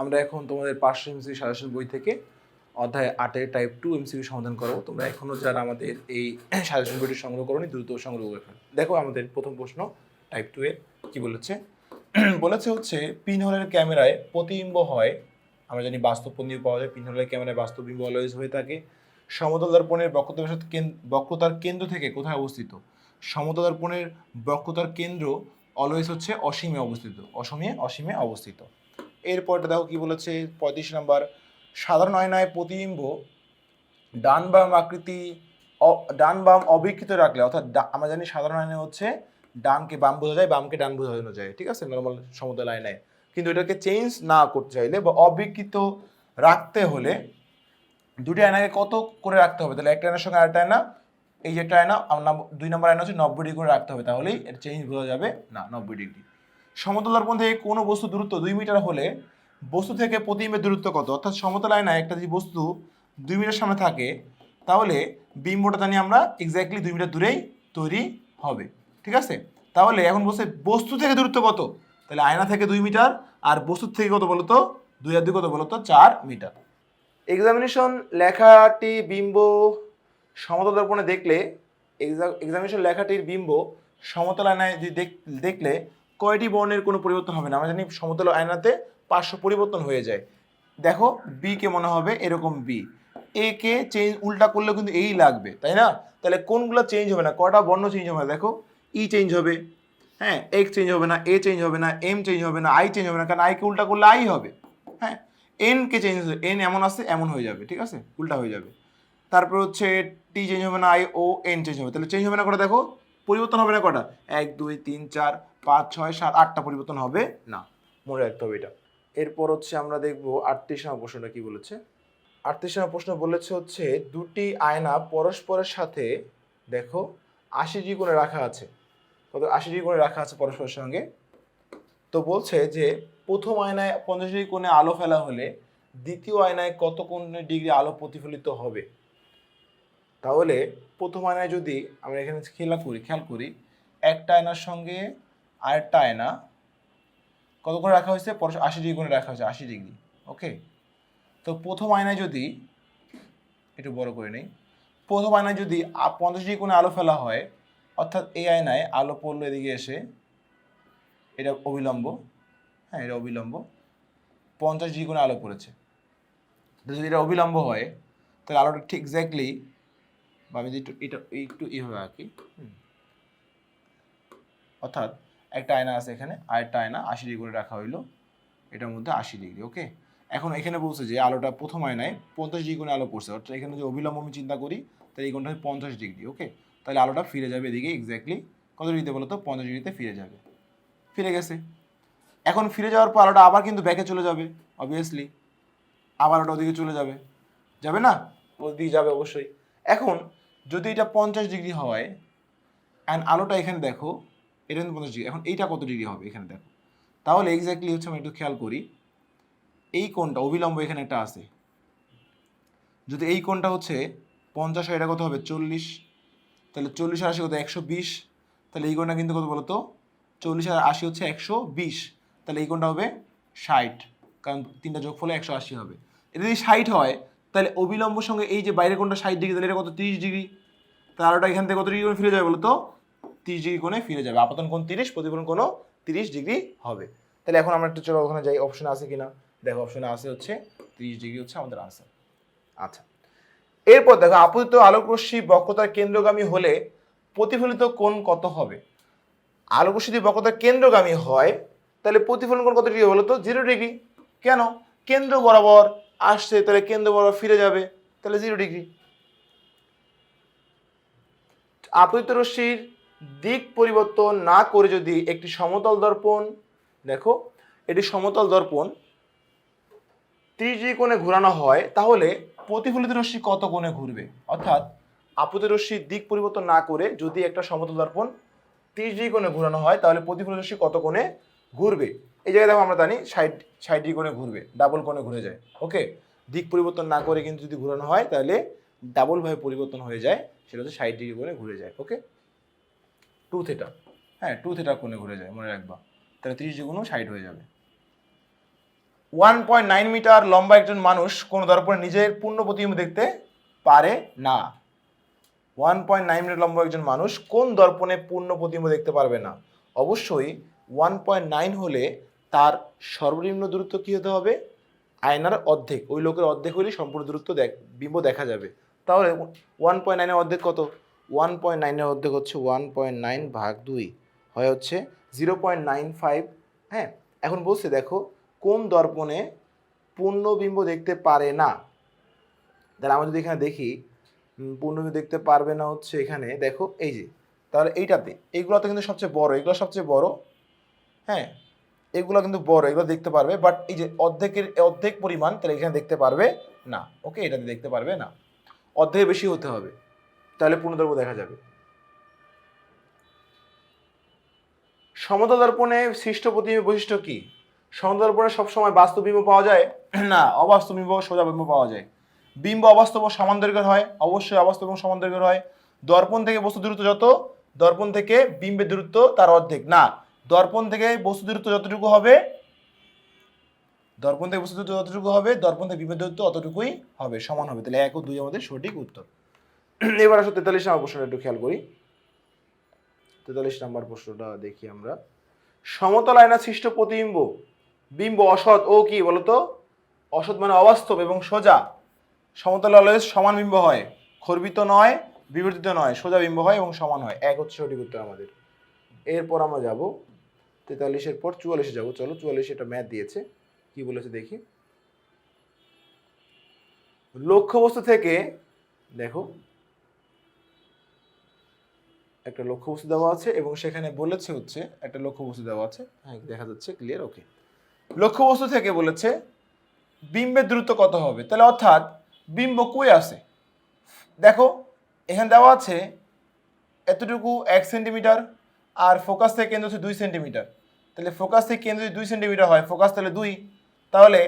আমরা এখন তোমাদের পাঁচশো এমসি সাজেশন বই থেকে অধ্যায় আটের টাইপ টু এমসিকিউ সমাধান করো তোমরা এখনও যারা আমাদের এই সাজেশন বইটি সংগ্রহ করোনি, দ্রুত সংগ্রহ করে ফেলো। দেখো আমাদের প্রথম প্রশ্ন টাইপ টু এর কি বলেছে? বলেছে হচ্ছে, পিনহলের ক্যামেরায় প্রতিবিম্ব হয়, আমরা জানি বাস্তব প্রতিবিম্ব পাওয়া যায়, পিনহলের ক্যামেরায় বাস্তব বিম্ব অলওয়েজ হয়ে থাকে। সমতল দর্পণের বক্রতার বক্রতার কেন্দ্র থেকে কোথায় অবস্থিত? সমতল দর্পণের বক্রতার কেন্দ্র অলওয়েজ হচ্ছে অসীমে অবস্থিত, অসমে, অসীমে অবস্থিত। এরপরটা দেখো কি বলেছে, পঁয়ত্রিশ নম্বর, সাধারণ আয়নায় প্রতিবিম্ব ডান বাম আকৃতি ডান বাম অবিকৃত রাখলে, অর্থাৎ আমরা জানি সাধারণ আয়নায় হচ্ছে ডানকে বাম বোঝা যায়, বামকে ডান বোঝানো যায় ঠিক আছে? নর্মাল সমতল আয়নায়। কিন্তু এটাকে চেঞ্জ না করতে চাইলে বা অবিকৃত রাখতে হলে দুটি আয়নাকে কত করে রাখতে হবে? তাহলে একটা আয়নার সঙ্গে আরেকটা আয়না, এই যে একটা আয়না দুই নম্বর আয়না হচ্ছে নব্বই ডিগ্রি করে রাখতে হবে, তাহলেই এটা চেঞ্জ বোঝা যাবে না, নব্বই ডিগ্রি। সমতল দর্পণ থেকে কোনো বস্তু দূরত্ব দুই মিটার হলে বস্তু থেকে প্রতিবিম্বের দূরত্ব কত? অর্থাৎ সমতল আয়নায় একটা যদি বস্তু দুই মিটার সামনে থাকে, তাহলে বিম্বটা জানি আমরা এক্স্যাক্টলি দুই মিটার দূরেই তৈরি হবে। ঠিক আছে? তাহলে এখন বলছে বস্তু থেকে দূরত্ব কত? তাহলে আয়না থেকে দুই মিটার আর বস্তুর থেকে কত বলতো? দুই আর দুই কত বলতো? চার মিটার। এক্সামিনেশন লেখাটি বিম্ব সমতল দর্পণে দেখলে এক্সামিনেশন লেখাটির বিম্ব সমতল আয়নায় যদি দেখ- দেখলে কয়টি বর্ণের কোনো পরিবর্তন হবে না? আমরা জানি সমতল আয়নাতে পার্শ্ব পরিবর্তন হয়ে যায়। দেখো বি কে মনে হবে এরকম বি এ কে চেঞ্জ উল্টা করলে কিন্তু এই লাগবে, তাই না? তাহলে কোনগুলো চেঞ্জ হবে না? কয়টা বর্ণ চেঞ্জ হবে দেখো ই চেঞ্জ হবে। হ্যাঁ এক্স চেঞ্জ হবে না এ চেঞ্জ হবে না এম চেঞ্জ হবে না আই চেঞ্জ হবে না, কারণ আইকে উল্টা করলে আই হবে। হ্যাঁ এন কে চেঞ্জ হবে এন এমন আছে এমন হয়ে যাবে, ঠিক আছে? উল্টা হয়ে যাবে। তারপর হচ্ছে টি চেঞ্জ হবে না আই ও এন চেঞ্জ হবে। তাহলে চেঞ্জ হবে না কটা? দেখো, পরিবর্তন হবে না কটা? এক, দুই, তিন, চার পাঁচ ছয় সাত আটটা পরিবর্তন হবে? না। মনে রাখতে হবে এটা। এরপর হচ্ছে আমরা দেখব আটত্রিশ নম্বর প্রশ্নটা কি বলেছে? আটত্রিশ নম্বর প্রশ্ন বলেছে হচ্ছে দুটি আয়না পরস্পরের সাথে দেখো আশি ডিগ্রি কোণে রাখা আছে। কত? আশি ডিগ্রি কোণে রাখা আছে পরস্পরের সঙ্গে। তো বলছে যে প্রথম আয়নায় পঞ্চাশ ডিগ্রি কোণে আলো ফেলা হলে দ্বিতীয় আয়নায় কত কোণে ডিগ্রি আলো প্রতিফলিত হবে? তাহলে প্রথম আয়নায় যদি আমরা এখানে খেলা করি খেয়াল করি একটা আয়নার সঙ্গে আরেকটা আয়না। কত করে রাখা হয়েছে? পরশ- আশি ডিগ্রি করে রাখা হয়েছে, আশি ডিগ্রি। ওকে? তো প্রথম আয়নায় যদি, একটু বড় করে নেই। প্রথম আয়নায় যদি পঞ্চাশ ডিগ্রি কোণে আলো ফেলা হয়, অর্থাৎ এই আয়নায় আলো পড়ল এদিকে এসে, এটা অবিলম্ব। হ্যাঁ এটা অবিলম্ব। পঞ্চাশ ডিগ্রি কোণে আলো পড়েছে। যদি এটা অবিলম্ব হয়, তাহলে আলোটা ঠিক এক্স্যাক্টলি বা আমি যদি একটু এটা একটু এইভাবে আঁকি হুম। অর্থাৎ একটা আয়না আছে এখানে আর একটা আয়না আশি ডিগ্রি করে রাখা হইল। এটার মধ্যে আশি ডিগ্রি, ওকে? এখন এখানে বলছে যে আলোটা প্রথম আয়নায় পঞ্চাশ ডিগ্রি আলো পড়ছে, অর্থাৎ এখানে যদি অবিলম্ব আমি চিন্তা করি, তাহলে এই কোণটা পঞ্চাশ ডিগ্রি, ওকে? তাহলে আলোটা ফিরে যাবে এদিকে এক্স্যাক্টলি কত ডিগ্রিতে বলো তো পঞ্চাশ ডিগ্রিতে ফিরে যাবে। ফিরে গেছে। এখন ফিরে যাওয়ার পর আলোটা আবার কিন্তু ব্যাকে চলে যাবে অবভিয়াসলি আবার ওটা ওদিকে চলে যাবে। যাবে না? ওদিকে যাবে অবশ্যই। এখন যদি এটা পঞ্চাশ ডিগ্রি হয় অ্যান্ড আলোটা এখানে দেখো এটা কিন্তু পঞ্চাশ ডিগ্রি এখন এইটা কত ডিগ্রি হবে? এখানে দেখো। তাহলে এক্স্যাক্টলি হচ্ছে আমি একটু খেয়াল করি। এই কোণটা, অবিলম্ব এখানে একটা আছে। যদি এই কোণটা হচ্ছে পঞ্চাশ হয়, এটা কত হবে? চল্লিশ। তাহলে চল্লিশ আর আশি কত? একশো বিশ। তাহলে এই কোণটা কিন্তু কত বলো তো চল্লিশ আর আশি হচ্ছে একশো বিশ। তাহলে এই কোণটা হবে ষাট। কারণ তিনটা যোগ ফলে একশো আশি হবে। এটা যদি ষাট হয়, তাহলে অবিলম্ব সঙ্গে এই যে বাইরের কোণটা ষাট ডিগ্রি তাহলে এটা কত? তিরিশ ডিগ্রি তাহলে আলোটা এখান থেকে কত ডিগ্রি ফিরে যাবে বলো তো তিরিশ ডিগ্রি কোণে ফিরে যাবে। আপাতন কোণ তিরিশ, প্রতিফলন কোণও তিরিশ ডিগ্রি হবে। তাহলে এখন আমরা একটু চলো, ওখানে যাই অপশন আছে কিনা? দেখো অপশনে আছে হচ্ছে তিরিশ ডিগ্রি হচ্ছে আমাদের আনসার আচ্ছা। এরপর দেখো, আপতিত আলোক রশ্মি বক্রতার কেন্দ্রগামী হলে প্রতিফলিত কোণ কত হবে? আলোক রশ্মি যদি বক্রতার কেন্দ্রগামী হয়, তাহলে প্রতিফলন কোণ কত ডিগ্রি বলো তো? জিরো ডিগ্রি কেন? কেন্দ্র বরাবর আসছে, তাহলে কেন্দ্র বরাবর ফিরে যাবে, তাহলে জিরো ডিগ্রি আপতিত রশ্মির দিক পরিবর্তন না করে যদি একটি সমতল দর্পণ, দেখো, এটি সমতল দর্পণ ডিগ্রি কোণে ঘোরানো হয়, তাহলে প্রতিফলিত রশ্মি কত কোণে ঘুরবে? অর্থাৎ আপতিত রশ্মির দিক পরিবর্তন না করে যদি একটা সমতল দর্পণ ত্রিশ ডিগ্রি কোণে ঘোরানো হয়, তাহলে প্রতিফলিত রশ্মি কত কোণে ঘুরবে? এই জায়গায় দেখো আমরা জানি ষাট ষাট ডিগ্রি কোণে ঘুরবে, ডাবল কোণে ঘুরে যায় ওকে দিক পরিবর্তন না করে কিন্তু যদি ঘোরানো হয়, তাহলে ডাবলভাবে পরিবর্তন হয়ে যায়, সেটা হচ্ছে ষাট ডিগ্রি কোণে ঘুরে যায় ওকে টু থেটা হ্যাঁ টু থেটা কোণে ঘুরে যায়, মনে রাখবা। তাহলে ত্রিশ ডিগ্রি কোণও ষাট হয়ে যাবে। ওয়ান পয়েন্ট নাইন মিটার লম্বা একজন মানুষ কোনো দর্পণে নিজের পূর্ণ প্রতিবিম্ব দেখতে পারে না। ওয়ান পয়েন্ট নাইন মিটার লম্বা একজন মানুষ কোন দর্পণে পূর্ণ প্রতিবিম্ব দেখতে পারবে না? অবশ্যই ওয়ান পয়েন্ট নাইন হলে তার সর্বনিম্ন দূরত্ব কী হতে হবে? আয়নার অর্ধেক। ওই লোকের অর্ধেক হলেই সম্পূর্ণ দূরত্ব দেখ বিম্ব দেখা যাবে। তাহলে ওয়ান পয়েন্ট নাইনের অর্ধেক কত? ওয়ান পয়েন্ট নাইনের অর্ধেক হচ্ছে ওয়ান পয়েন্ট নাইন ভাগ দুই, হয় হচ্ছে জিরো পয়েন্ট নাইন ফাইভ হ্যাঁ এখন বলছে দেখো, কোন দর্পণে পূর্ণবিম্ব দেখতে পারে না? তাহলে আমরা যদি এখানে দেখি পূর্ণবিম্ব দেখতে পারবে না হচ্ছে এখানে, দেখো, এই যে, তাহলে এইটাতে এইগুলো তো কিন্তু সবচেয়ে বড়, এগুলো সবচেয়ে বড়। হ্যাঁ এগুলো কিন্তু বড়, এগুলো দেখতে পারবে বাট এই যে অর্ধেকের, অর্ধেক পরিমাণ তাহলে এখানে দেখতে পারবে না। ওকে এটাতে দেখতে পারবে না। অর্ধেকের বেশি হতে হবে। তাহলে পূর্ণদর্প দেখা যাবে। সমতল দর্পণে সৃষ্ট প্রতিবিম্ব বৈশিষ্ট্য কি? সমতল দর্পণে সবসময় বাস্তব বিম্ব পাওয়া যায়? না, অবাস্তব বিম্ব, সোজা বিম্ব পাওয়া যায়। বিম্ব অবাস্তব সমান দৈর্ঘ্যের হয়, অবশ্যই অবাস্তব এবং সমান দৈর্ঘ্যের হয়। দর্পণ থেকে বস্তু দূরত্ব যত, দর্পণ থেকে বিম্বের দূরত্ব তার অর্ধেক। না, দর্পণ থেকে বস্তু দূরত্ব যতটুকু হবে, দর্পণ থেকে বস্তু দূরত্ব যতটুকু হবে, দর্পণ থেকে বিম্বের দূরত্ব অতটুকুই হবে, সমান হবে। তাহলে এক ও দুই আমাদের সঠিক উত্তর। এবার আসো তেতাল্লিশ নম্বর প্রশ্নটা একটু খেয়াল করি। তেতাল্লিশ নম্বর প্রশ্নটা দেখি আমরা। সমতল আয়না সৃষ্ট প্রতিবিম্ব, বিম্ব অসৎ ও কি বলতো? অসৎ মানে অবাস্তব এবং সোজা। সমতল আলোয় সমান বিম্ব হয়। খর্বিত নয়, বিবর্তিত নয়, সোজা বিম্ব হয় এবং সমান হয়। এক হচ্ছে সঠিক উত্তর আমাদের। এরপর আমরা যাব। তেতাল্লিশের পর চুয়াল্লিশে যাব। চলো চুয়াল্লিশে এটা ম্যাথ দিয়েছে। কি বলেছে দেখি। লক্ষ্যবস্তু থেকে, দেখো একটা লক্ষ্যবস্তু দেওয়া আছে এবং সেখানে বলেছে হচ্ছে একটা লক্ষ্যবস্তু দেওয়া আছে। হ্যাঁ দেখা যাচ্ছে ক্লিয়ার ওকে লক্ষ্যবস্তু থেকে বলেছে বিম্বের দূরত্ব কত হবে? তাহলে অর্থাৎ বিম্ব কই আছে? দেখো এখানে দেওয়া আছে এতটুকু এক সেন্টিমিটার আর ফোকাস থেকে কেন্দ্র হচ্ছে দুই সেন্টিমিটার তাহলে ফোকাস থেকে কেন্দ্র যদি দুই সেন্টিমিটার হয় ফোকাস তাহলে দুই। তাহলে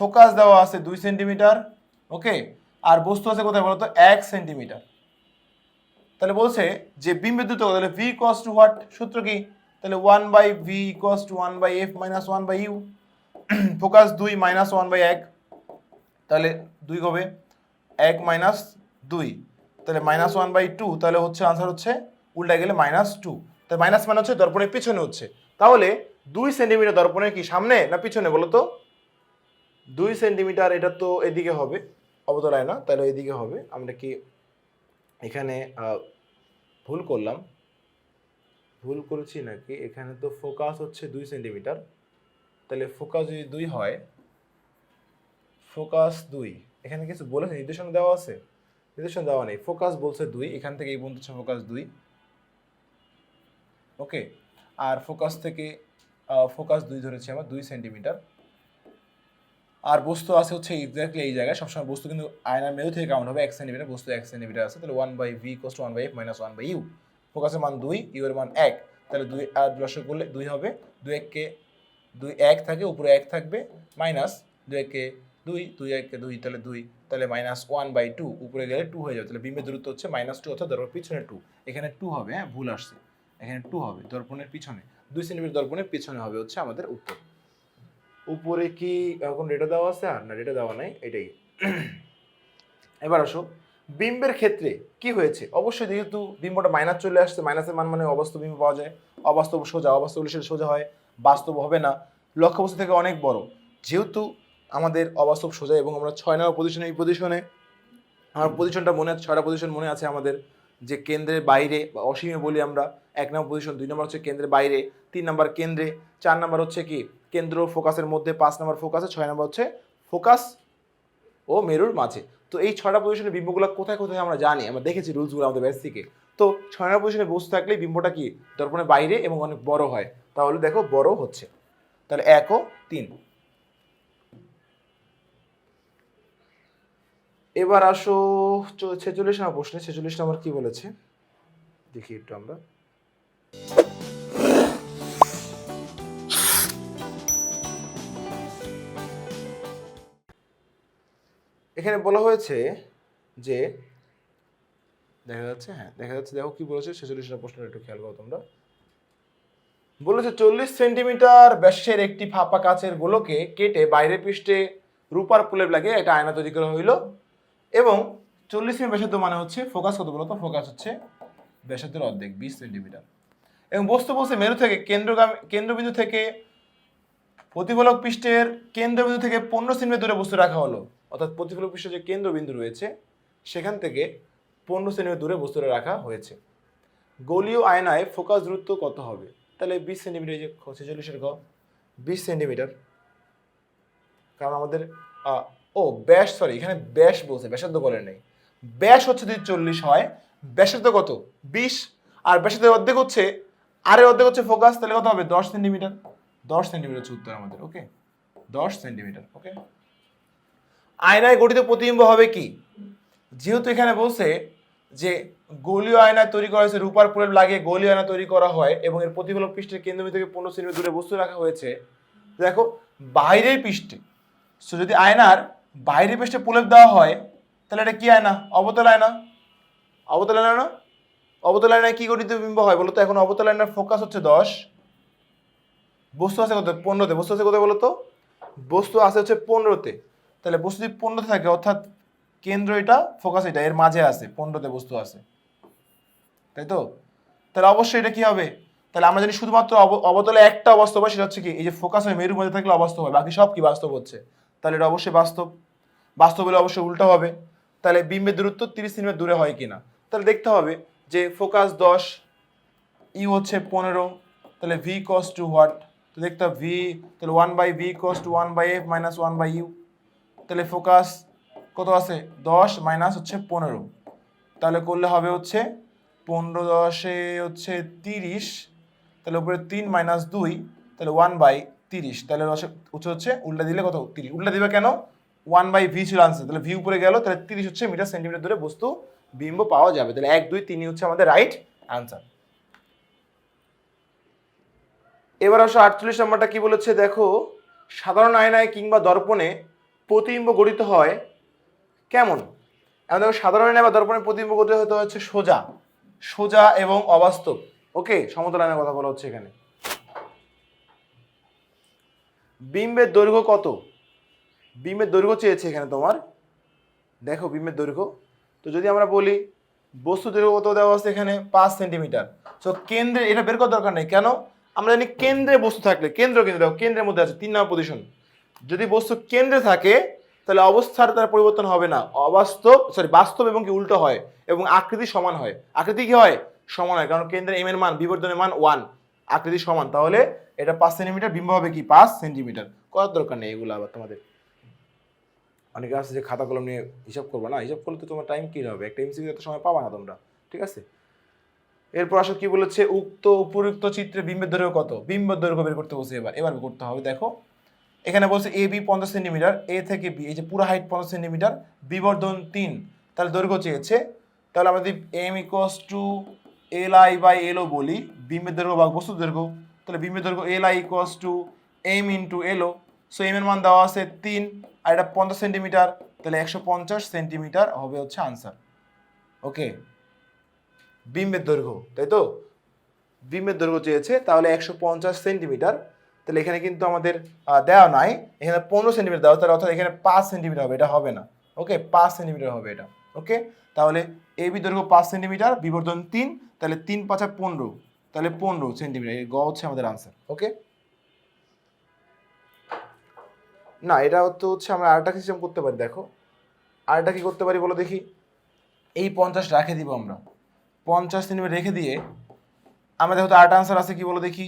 ফোকাস দেওয়া আছে দুই সেন্টিমিটার ওকে আর বস্তু আছে কোথায় বলতো? এক সেন্টিমিটার তাহলে বলছে যে বিম বিদ্যুৎ তাহলে ভি ইকোয়াস টু হোয়াট সূত্র কি? তাহলে one by V equals to one by F minus one by U focus দুই মাইনাস ওয়ান বাই এক। তাহলে দুই হবে এক মাইনাস দুই। তাহলে মাইনাস ওয়ান বাই টু তাহলে হচ্ছে আনসার হচ্ছে উল্টা গেলে মাইনাস টু তাহলে মাইনাস মানে হচ্ছে দর্পণের পিছনে হচ্ছে। তাহলে দুই সেন্টিমিটার দর্পণের কি সামনে না পিছনে বলো তো? দুই সেন্টিমিটার এটা তো এদিকে হবে অবতলায় না। তাহলে এদিকে হবে। আমরা কি এখানে ভুল করলাম। ভুল করেছি নাকি? এখানে তো ফোকাস হচ্ছে দুই সেন্টিমিটার তাহলে ফোকাস যদি দুই হয় ফোকাস দুই। এখানে কিছু বলেছে? নির্দেশনা দেওয়া আছে? নির্দেশনা দেওয়া নেই। ফোকাস বলছে দুই। এখান থেকে এই পর্যন্ত ফোকাস দুই। ওকে আর ফোকাস থেকে ফোকাস দুই ধরেছি আমার, দুই সেন্টিমিটার আর বস্তু আছে হচ্ছে এক্স্যাক্টলি এই জায়গায়। সবসময় বস্তু কিন্তু আয়নার মেরু থেকে কাউন্ট হবে এক সেন্টিমিটার বস্তু এক সেন্টিমিটার আছে। তাহলে one by V coast one by F minus one by U ফোকাসের মান দুই ইউ এর মান এক। তাহলে দুই, আর লস করলে দুই হবে। দুই এককে দুই এক থাকে, উপরে এক থাকবে মাইনাস দুই এককে দুই দুই এককে দুই, তাহলে দুই। তাহলে মাইনাস ওয়ান বাই টু উপরে গেলে টু হয়ে যাবে। তাহলে বিম্বের দূরত্ব হচ্ছে মাইনাস টু অর্থাৎ দর্পণের পিছনে টু এখানে টু হবে হ্যাঁ ভুল আসছে। এখানে টু হবে, দর্পণের পিছনে। দুই সেন্টিমিটার দর্পণের পিছনে হবে হচ্ছে আমাদের উত্তর। উপরে কি এখন ডেটা দেওয়া আছে? আর না ডেটা দেওয়া নাই, এটাই। এবার আসো, বিম্বের ক্ষেত্রে কি হয়েছে? অবশ্যই যেহেতু বিম্বটা মাইনাস চলে আসছে মাইনাসের মান মানে অবাস্তব বিম্ব পাওয়া যায়। অবাস্তব সোজা, অবাস্তব সেটা সোজা হয়, বাস্তব হবে না। লক্ষ্যবস্তু থেকে অনেক বড়। যেহেতু আমাদের অবাস্তব সোজা এবং আমরা ছয় নম্বর পজিশনে এই পজিশনে আমার পজিশনটা মনে আছে, ছয়টা পজিশন মনে আছে আমাদের। যে কেন্দ্রের বাইরে, বা অসীমে বলি আমরা, এক নম্বর পজিশন দুই নম্বর হচ্ছে কেন্দ্রের বাইরে, তিন নম্বর কেন্দ্রে, চার নম্বর হচ্ছে কি, কেন্দ্র ফোকাসের মধ্যে, পাঁচ নম্বর ফোকাসে, ছয় নম্বর হচ্ছে ফোকাস ও মেরুর মাঝে। তো এই ছয়টা পজিশনের বিম্বগুলো কোথায় কোথায় আমরা জানি? আমরা দেখেছি রুলসগুলো আমাদের ব্যাস থেকে। তো ছয় নম্বর পজিশনে বসে থাকলে বিম্বটা কি? দর্পণের বাইরে এবং অনেক বড় হয়। তাহলে দেখো বড় হচ্ছে। তাহলে এক ও তিন। এবার আসো ছেচল্লিশ নম্বর প্রশ্নে, ছেচল্লিশ নম্বর কি বলেছে? দেখি একটু আমরা। এখানে বলা হয়েছে যে, দেখা যাচ্ছে হ্যাঁ দেখা যাচ্ছে, দেখো কি বলেছে, ছেচল্লিশ নম্বর প্রশ্নটা একটু খেয়াল করো তোমরা। বলেছে, চল্লিশ সেন্টিমিটার ব্যাসের একটি ফাঁপা কাচের গোলকে কেটে বাইরে পৃষ্ঠে রূপার প্রলেপ লাগিয়ে একটা আয়না তৈরি করা হইল। এবং চল্লিশ সেমি ব্যাসার্ধ মানে হচ্ছে ফোকাস কত বলতো? ফোকাস হচ্ছে ব্যাসার্ধের অর্ধেক, বিশ সেন্টিমিটার। এবং বস্তু বস্তু মেরু থেকে কেন্দ্রগামী, কেন্দ্রবিন্দু থেকে প্রতিফলক পৃষ্ঠের কেন্দ্রবিন্দু থেকে পনেরো সেন্টিমিটার দূরে বস্তু রাখা হলো। অর্থাৎ প্রতিফলক পৃষ্ঠের যে কেন্দ্রবিন্দু রয়েছে, সেখান থেকে পনেরো সেন্টিমিটার দূরে বস্তুটা রাখা হয়েছে। গোলীয় আয়নায় ফোকাস দূরত্ব কত হবে? তাহলে বিশ সেন্টিমিটার যে ছেচল্লিশের ঘ, বিশ সেন্টিমিটার। কারণ আমাদের ও, ব্যাস সরি এখানে ব্যাস বলছে, ব্যাসার্ধ বলে নেই। ব্যাস হচ্ছে যদি চল্লিশ হয়, ব্যাসার্ধ কত? বিশ। আর ব্যাসার্ধের অর্ধেক হচ্ছে আরের অর্ধেক হচ্ছে ফোকাস, তাহলে কত হবে? দশ সেন্টিমিটার। দশ সেন্টিমিটার হচ্ছে উত্তর আমাদের ওকে দশ সেন্টিমিটার ওকে আয়নায় গঠিত প্রতিবিম্ব হবে কি? যেহেতু এখানে বলছে যে গোলীয় আয়না তৈরি করা হয়েছে, রূপার প্রলেপ লাগিয়ে গোলীয় আয়না তৈরি করা হয় এবং এর প্রতিফলক পৃষ্ঠের কেন্দ্রবিন্দু থেকে পনেরো সেন্টিমিটার দূরে বস্তু রাখা হয়েছে। দেখো, বাইরের পৃষ্ঠে, সো যদি আয়নার বাইরের পৃষ্ঠে প্রলেপ দেওয়া হয়, তাহলে এটা কি আয়না? অবতল আয়না। অবতল আয়না না? অবতল আয়নায় কি গঠিত বিম্ব হয় বলতো? এখন অবতল আয়নার ফোকাস হচ্ছে দশ। বস্তু আছে কত? পনেরোতে। বস্তু আছে কোথায় বলো তো বস্তু আছে হচ্ছে পনেরোতে। তাহলে বস্তু যদি পনেরোতে থাকে, অর্থাৎ কেন্দ্র এটা ফোকাস এটা, এর মাঝে আছে, পনেরোতে বস্তু আছে। তাই তো? তাহলে অবশ্যই এটা কি হবে? তাহলে আমরা জানি শুধুমাত্র অব- অবতলে একটা অবাস্তব হয় সেটা হচ্ছে কি, এই যে ফোকাস হয়, মেরুর মধ্যে থাকলে অবাস্তব হয়, বাকি সব কি বাস্তব হচ্ছে? তাহলে এটা অবশ্যই বাস্তব। বাস্তব হলে অবশ্যই উল্টো হবে। তাহলে বিম্বের দূরত্ব তিরিশ সেন্টিমিটার দূরে হয় কিনা? তাহলে দেখতে হবে যে ফোকাস দশ ই হচ্ছে পনেরো, তাহলে ভি কস টু হোয়াট তো দেখতে হবে ভি তাহলে one by V equals to one by F minus one by U তাহলে ফোকাস কত আছে? দশ মাইনাস হচ্ছে পনেরো। তাহলে করলে হবে হচ্ছে পনেরো দশে হচ্ছে তিরিশ, তাহলে উপরে তিন মাইনাস দুই, তাহলে ওয়ান বাই তিরিশ। তাহলে দশে উচ্চ হচ্ছে, উল্টা দিলে কত? তিরিশ। উল্টা দিবে কেন? ওয়ান বাই ভি ছিল আনসার তাহলে ভি উপরে গেল, তাহলে তিরিশ হচ্ছে মিটার সেন্টিমিটার ধরে বস্তু বিম্ব পাওয়া যাবে। তাহলে এক, দুই তিনই হচ্ছে আমাদের রাইট আনসার এবার আসো আটচল্লিশ নম্বরটা কি বলেছে? দেখো, সাধারণ আয়নায় কিংবা দর্পণে প্রতিবিম্ব গঠিত হয় কেমন? এখন দেখো, সাধারণ আয়নায় বা দর্পণে প্রতিবিম্ব গঠিত হতে হচ্ছে সোজা। সোজা এবং অবাস্তব। ওকে সমতল আয়নার কথা বলা হচ্ছে এখানে। বিম্বের দৈর্ঘ্য কত? বিম্বের দৈর্ঘ্য চেয়েছে এখানে তোমার। দেখো বিম্বের দৈর্ঘ্য। তো যদি আমরা বলি, বস্তু দৈর্ঘ্য কত দেওয়া আছে এখানে? পাঁচ সেন্টিমিটার। সো কেন্দ্রে, এটা বের করার দরকার নেই। কেন? আমরা জানি কেন্দ্রে বস্তু থাকলে, কেন্দ্র কিন্তু দেখো, কেন্দ্রের মধ্যে আছে, তিন নম্বর পজিশন যদি বস্তু কেন্দ্রে থাকে, তাহলে অবস্থার তার পরিবর্তন হবে না। অবাস্তব সরি বাস্তব এবং কি উল্টো হয়, এবং আকৃতি সমান হয়। আকৃতি কি হয়? সমান হয়, কারণ কেন্দ্রে এম এর মান বিবর্তনের মান ওয়ান আকৃতি সমান, তাহলে এটা পাঁচ সেন্টিমিটার বিম্ব হবে কি? পাঁচ সেন্টিমিটার করার দরকার নেই এগুলো আবার তোমাদের। অনেকে আছে যে খাতা কলম নিয়ে হিসাব করব না, হিসাব করলে তো তোমার টাইম কি হবে। একটা এমসিকিউ এত সময় পাবা না তোমরা, ঠিক আছে? এরপর আসলে কি বলেছে? উক্ত উপযুক্ত চিত্রে বিম্বের দৈর্ঘ্য কত? বিম্বের দৈর্ঘ্য বের করতে বসে এবার এবার করতে হবে, দেখো। এখানে বলছে এ বি পঞ্চাশ সেন্টিমিটার এ থেকে বি এই যে পুরো হাইট পঞ্চাশ সেন্টিমিটার বিবর্ধন তিন, তাহলে দৈর্ঘ্য চেয়েছে। তাহলে আমাদের M equals to L I by L O বলি বিম্বের দৈর্ঘ্য বা বস্তু দৈর্ঘ্য, তাহলে বিম্বের দৈর্ঘ্য L I equals to M into L O so M এর মান দেওয়া আছে তিন, আর এটা পঞ্চাশ সেন্টিমিটার তাহলে একশো পঞ্চাশ সেন্টিমিটার হবে হচ্ছে আনসার ওকে বিম্বের দৈর্ঘ্য, তাই তো? বিমের দৈর্ঘ্য চেয়েছে, তাহলে একশো পঞ্চাশ সেন্টিমিটার তাহলে এখানে কিন্তু আমাদের দেওয়া নাই। এখানে পনেরো সেন্টিমিটার দেওয়া, তাহলে অর্থাৎ এখানে পাঁচ সেন্টিমিটার হবে, এটা হবে না। ওকে পাঁচ সেন্টিমিটার হবে এটা। ওকে তাহলে এ বি দৈর্ঘ্য পাঁচ সেন্টিমিটার, বিবর্ধন তিন, তাহলে তিন পাঁচা পনেরো, তাহলে পনেরো সেন্টিমিটার গ হচ্ছে আমাদের আনসার ওকে না, এটা তো হচ্ছে আমরা আরেকটা সিস্টেম করতে পারি, দেখো। আরেকটা কি করতে পারি বলো দেখি। এই পঞ্চাশ রাখে দিব আমরা। পঞ্চাশ সেন্টিমিটার রেখে দিয়ে আমাদের হয়তো আট আনসার আছে কি বলো দেখি।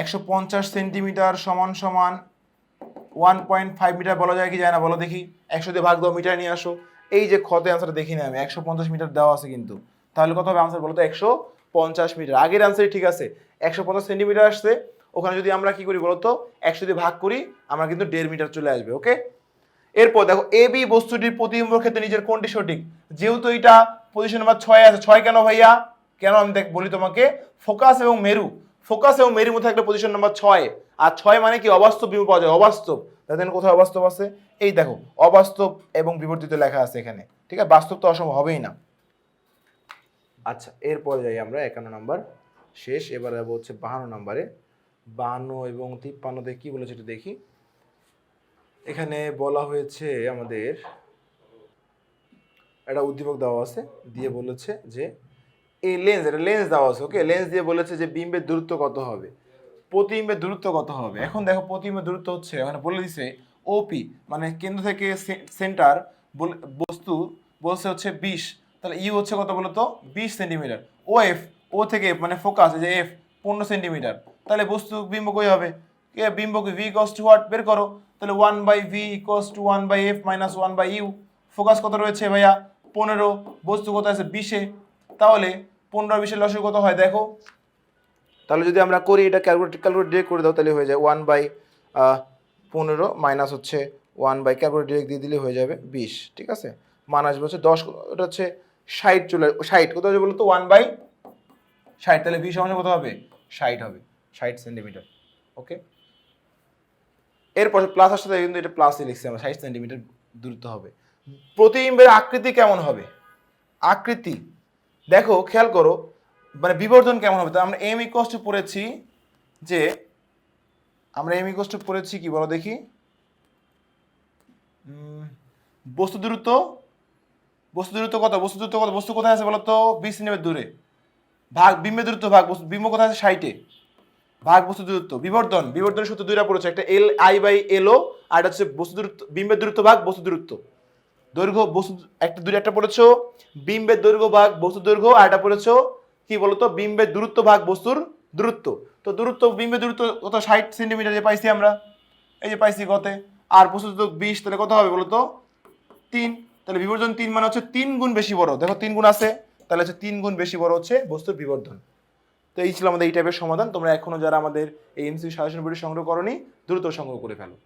একশো পঞ্চাশ সেন্টিমিটার সমান সমান ওয়ান পয়েন্ট ফাইভ মিটার বলা যায় কি যায় না বলো দেখি। একশো দিয়ে ভাগ দাও, মিটার নিয়ে আসো। এই যে ক্ষতে আনসার দেখি না আমি, একশো পঞ্চাশ মিটার দেওয়া আছে কিন্তু। তাহলে কত হবে আনসার বলো তো একশো পঞ্চাশ মিটার আগের আনসারই ঠিক আছে। একশো পঞ্চাশ সেন্টিমিটার আসছে। ওখানে যদি আমরা কি করি বলো তো একশো দিয়ে ভাগ করি, আমরা কিন্তু দেড় মিটার চলে আসবে ওকে এরপর দেখো এ বি বস্তুটির প্রতিবিম্বর ক্ষেত্রে নিজের কোনটি সঠিক? যেহেতু এটা পজিশন নাম্বার ছয় আছে, ছয় কেন ভাইয়া? কেন আমি দেখ বলি তোমাকে? ফোকাস এবং মেরু। ফোকাস এবং মেরুর মধ্যে একটা পজিশন নাম্বার ছয়। আর ছয় মানে কি? অবাস্তব বিম্ব পাওয়া যায়, অবাস্তব। দেখেন কোথায় অবাস্তব আছে? এই দেখো, অবাস্তব এবং বিবর্তিত লেখা আছে এখানে, ঠিক আছে? বাস্তব তো অসম্ভব, হবেই না। আচ্ছা এরপরে যাই আমরা, একান্ন নাম্বার, শেষ, এবার যাব হচ্ছে বাহান্ন নাম্বারে। বাহান্ন এবং তিপ্পান্নতে কি বলেছে একটু দেখি। এখানে বলা হয়েছে আমাদের, একটা উদ্দীপক দেওয়া আছে, দিয়ে বলেছে যে, এই লেন্স এটা লেন্স দেওয়া আছে ওকে লেন্স দিয়ে বলেছে যে বিম্বের দূরত্ব কত হবে? প্রতিবিম্বের দূরত্ব কত হবে? এখন দেখো প্রতিবিম্বের দূরত্ব হচ্ছে এখানে বলে দিছে ওপি মানে কেন্দ্র থেকে সেন্টার বস্তু বলছে হচ্ছে বিশ তাহলে ইউ হচ্ছে কত বলো তো? বিশ সেন্টিমিটার ও এফ ও থেকে F, মানে ফোকাস যে এফ পনেরো সেন্টিমিটার তাহলে বস্তু বিম্ব কই হবে? কে বিম্বকে ভি কস টু হোয়াট বের করো। তাহলে one by V equals to one by F minus one by U focus কত রয়েছে ভাইয়া? পনেরো। বস্তু কত আছে? বিশে। তাহলে পনেরো বিশের লসে কত হয়? দেখো তাহলে যদি আমরা করি এটা ক্যালকুলেট ক্যালকুলেট ডিরেক্ট করে দাও, তাহলে হয়ে যায় ওয়ান বাই পনেরো মাইনাস হচ্ছে ওয়ান বাই ক্যালকুলেট ডিরেক্ট দিয়ে দিলে হয়ে যাবে বিশ, ঠিক আছে? মান আসবে হচ্ছে দশ, ওটা হচ্ছে ষাট চলে, ষাট, কত হবে বলো তো ওয়ান বাই ষাট, তাহলে বিশ সমান কত হবে? ষাট হবে, ষাট সেন্টিমিটার ওকে এরপর প্লাস আসতে কিন্তু এটা প্লাসই লিখছি আমরা, ষাট সেন্টিমিটার দূরত্ব হবে। প্রতিবিম্বের আকৃতি কেমন হবে? আকৃতি, দেখো, খেয়াল করো মানে বিবর্ধন কেমন হবে? তো আমরা এম ইকোস টু পড়েছি যে, আমরা এম ইকোস টু পড়েছি কি বলো দেখি? বস্তু দূরত্ব বস্তু দূরত্ব কত? বস্তু দূরত্ব কত? বস্তু কোথায় আছে বলো তো বিশ সেন্টিমিটার দূরে। ভাগ বিম্বের দূরত্ব ভাগ বিম্ব কোথায় আছে? ষাটে। ভাগ, বস্তু দূরত্ব, বিবর্ধন। বিবর্ধনের সূত্র দুইটা পড়েছে, একটা এল আই বাই এল ও আর হচ্ছে বস্তু দূরত্ব, বিম্বের দূরত্ব ভাগ, বস্তু দূরত্ব। দৈর্ঘ্য, বস্তু, একটা দুই একটা পড়েছো। বিম্বের দৈর্ঘ্য ভাগ, বস্তু দৈর্ঘ্য, আর একটা পড়েছো কি বলতো? বিম্বের দূরত্ব ভাগ বস্তুর দূরত্ব। তো দূরত্ব বিম্বের দূরত্ব কত? ষাট সেন্টিমিটার যে পাইছি আমরা। এই যে পাইছি কতে আর বস্তু দূরত্ব বিশ, তাহলে কত হবে বলতো? তিন। তাহলে বিবর্ধন তিন মানে হচ্ছে তিন গুণ বেশি বড়। দেখো তিন গুণ আছে, তাহলে হচ্ছে তিন গুণ বেশি বড় হচ্ছে বস্তুর বিবর্ধন। তো এই ছিল আমাদের এই টাইপের সমাধান। তোমরা এখনও যারা আমাদের এই এমসি সাজেশন বইটি সংগ্রহ করনি, দ্রুত সংগ্রহ করে ফেলো।